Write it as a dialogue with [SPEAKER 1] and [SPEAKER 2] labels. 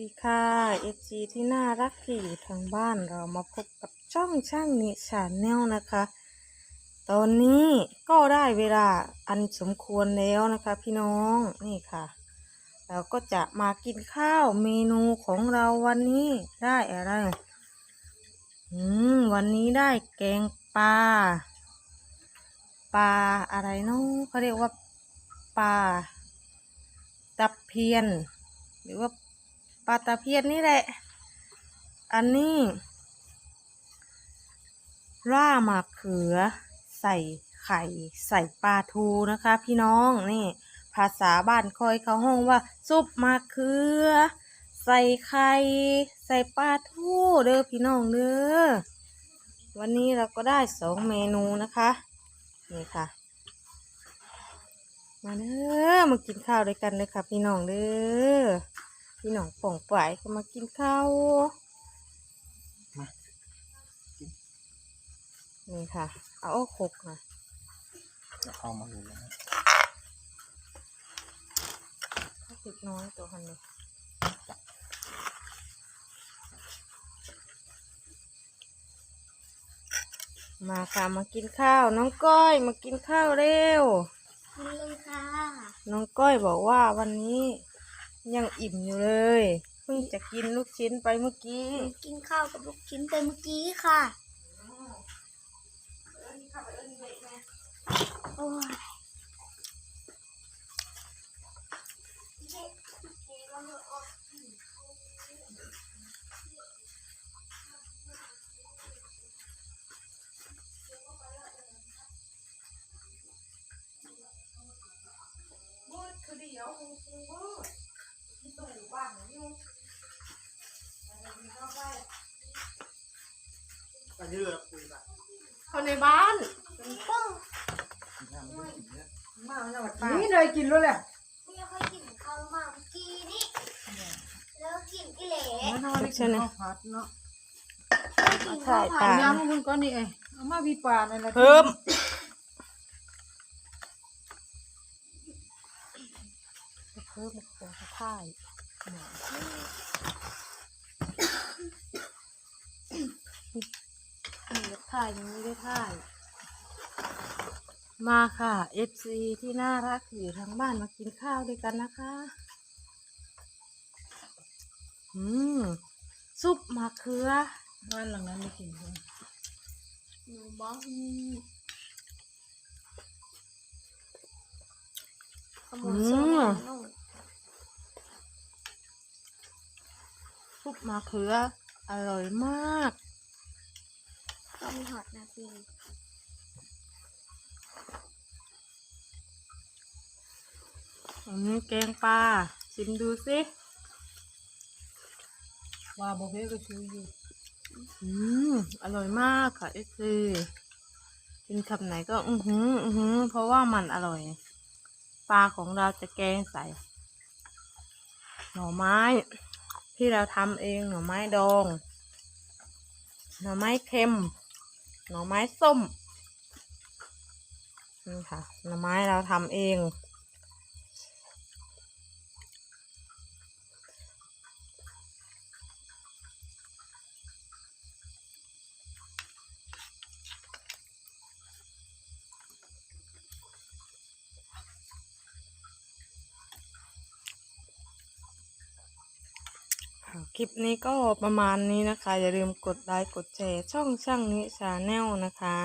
[SPEAKER 1] ดีค่ะเอฟซีที่น่ารักที่อยู่ทางบ้านเรามาพบกับช่องช่างนิชาแนลนะคะ ตอนนี้ก็ได้เวลาอันสมควรแล้วนะคะ พี่น้องนี่ค่ะ เราก็จะมากินข้าวเมนูของเราวันนี้ได้อะไรอืมวันนี้ได้แกงปลาปลาอะไรเนาะเขาเรียกว่าปลาตะเพียน หรือว่า ปลาตะเพียนนี่แหละ อันนี้ ร่ามะเขือ ใส่ไข่ใส่ปลาทูนะคะ พี่น้องนี่ ภาษาบ้านคอยเขาห้องว่า ซุปมะเขือ ใส่ไข่ใส่ปลาทูเด้อพี่น้องเด้อวันนี้เราก็ได้สองเมนูนะคะ นี่ค่ะ มาเด้อมากินข้าวด้วยกันเลยค่ะพี่น้องเด้อ พี่น้องป่องป่ายก็มากินข้าว
[SPEAKER 2] มากิน
[SPEAKER 1] นี่ค่ะ เอาโอ้คกนะ
[SPEAKER 2] เอามาดูแล้ว
[SPEAKER 1] ข้าวติดน้อยตัวหันเลยมาค่ะมากินข้าว น้องก้อยมากินข้าวเร็ว
[SPEAKER 3] กินเลยค่ะ
[SPEAKER 1] น้องก้อยบอกว่าวันนี้ ยังอิ่มอยู่เลย เพิ่งจะกินลูกชิ้นไปเมื่อกี้
[SPEAKER 3] หนูกินข้าวกับลูกชิ้นไปเมื่อกี้ค่ะโอ้ย
[SPEAKER 2] ไปเรื่ อยคุยกัน
[SPEAKER 1] คนในบ้าน
[SPEAKER 2] มาแล้วนี่เลยกินแล้วแหละ
[SPEAKER 3] ไม่ค่อยกินข้าวมาเมื่อกี้นี่แล้วกินกิเหล่
[SPEAKER 2] นอนกินข้าวผัดเนาะ
[SPEAKER 3] กินข้าวผั
[SPEAKER 1] ปลา
[SPEAKER 3] ด
[SPEAKER 2] ย่างคุณก็นี่เองเอามาพี่ปลาในละ
[SPEAKER 1] เพิ่ม เพิ่มของท่ายนี่ก็ท่ายยังไม่ได้ท่าย มาค่ะ FC ที่น่ารักอยู่ทางบ้านมากินข้าวด้วยกันนะคะ อืม ซุปมะเขือ
[SPEAKER 2] บ้านหลังนั้นไม่กินเลย
[SPEAKER 3] หนูบอกขโมยโซ่แม่หนู
[SPEAKER 1] ซุป มะเขืออร่อยมาก
[SPEAKER 3] ก็มีหอดนาที
[SPEAKER 1] อันนี้แกงปลาชิมดูสิ
[SPEAKER 2] ว่าบ่เพ่ก็ชูอยู่
[SPEAKER 1] อืมอร่อยมากค่ะเอซีกินคำไหนก็อือหืออือหือเพราะว่ามันอร่อย ปลาของเราจะแกงใส่ หน่อไม้ ที่เราทำเองหน่อไม้ดอง หน่อไม้เค็ม หน่อไม้ส้มนี่ค่ะ หน่อไม้เราทำเอง ค่ะคลิปนี้ก็ประมาณนี้นะคะ อย่าลืมกดไลค์กดแชร์ช่องช่างนิชาแนลนะคะ